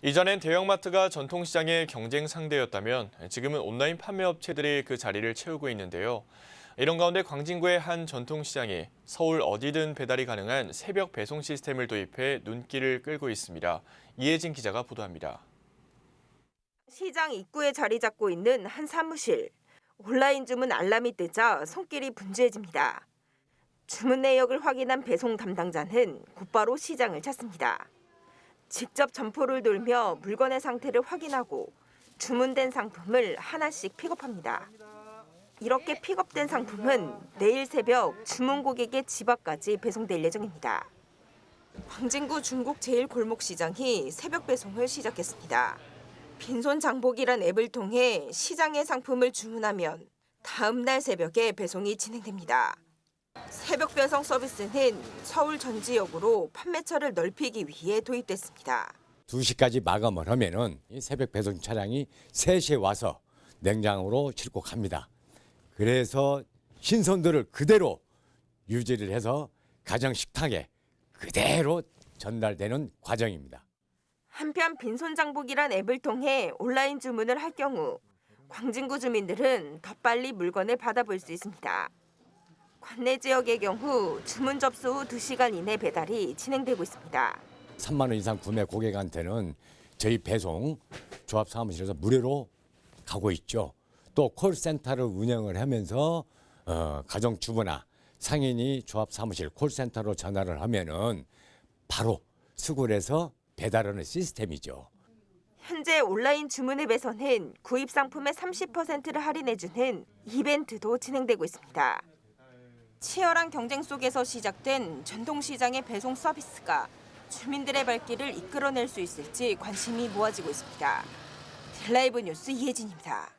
이전엔 대형마트가 전통시장의 경쟁 상대였다면 지금은 온라인 판매 업체들이 그 자리를 채우고 있는데요. 이런 가운데 광진구의 한 전통시장이 서울 어디든 배달이 가능한 새벽 배송 시스템을 도입해 눈길을 끌고 있습니다. 이혜진 기자가 보도합니다. 시장 입구에 자리 잡고 있는 한 사무실. 온라인 주문 알람이 뜨자 손길이 분주해집니다. 주문 내역을 확인한 배송 담당자는 곧바로 시장을 찾습니다. 직접 점포를 돌며 물건의 상태를 확인하고 주문된 상품을 하나씩 픽업합니다. 이렇게 픽업된 상품은 내일 새벽 주문 고객의 집 앞까지 배송될 예정입니다. 광진구 중국 제일골목시장이 새벽 배송을 시작했습니다. 빈손 장복이란 앱을 통해 시장의 상품을 주문하면 다음 날 새벽에 배송이 진행됩니다. 새벽 배송 서비스는 서울 전 지역으로 판매처를 넓히기 위해 도입됐습니다. 2시까지 마감을 하면은 이 새벽 배송 차량이 3시에 와서 냉장으로 싣고 갑니다. 그래서 신선도를 그대로 유지를 해서 가정 식탁에 그대로 전달되는 과정입니다. 한편 빈손 장복이란 앱을 통해 온라인 주문을 할 경우 광진구 주민들은 더 빨리 물건을 받아볼 수 있습니다. 관내 지역의 경우 주문 접수 후 2시간 이내 배달이 진행되고 있습니다. 3만 원 이상 구매 고객한테는 저희 배송 조합 사무실에서 무료로 가고 있죠. 또 콜센터를 운영을 하면서 어, 가정 주부나 상인이 조합 사무실 콜센터로 전화를 하면은 바로 수굴해서 배달하는 시스템이죠. 현재 온라인 주문 앱에서는 구입 상품의 30%를 할인해주는 이벤트도 진행되고 있습니다. 치열한 경쟁 속에서 시작된 전통시장의 배송 서비스가 주민들의 발길을 이끌어낼 수 있을지 관심이 모아지고 있습니다. 딜라이브 뉴스 이혜진입니다.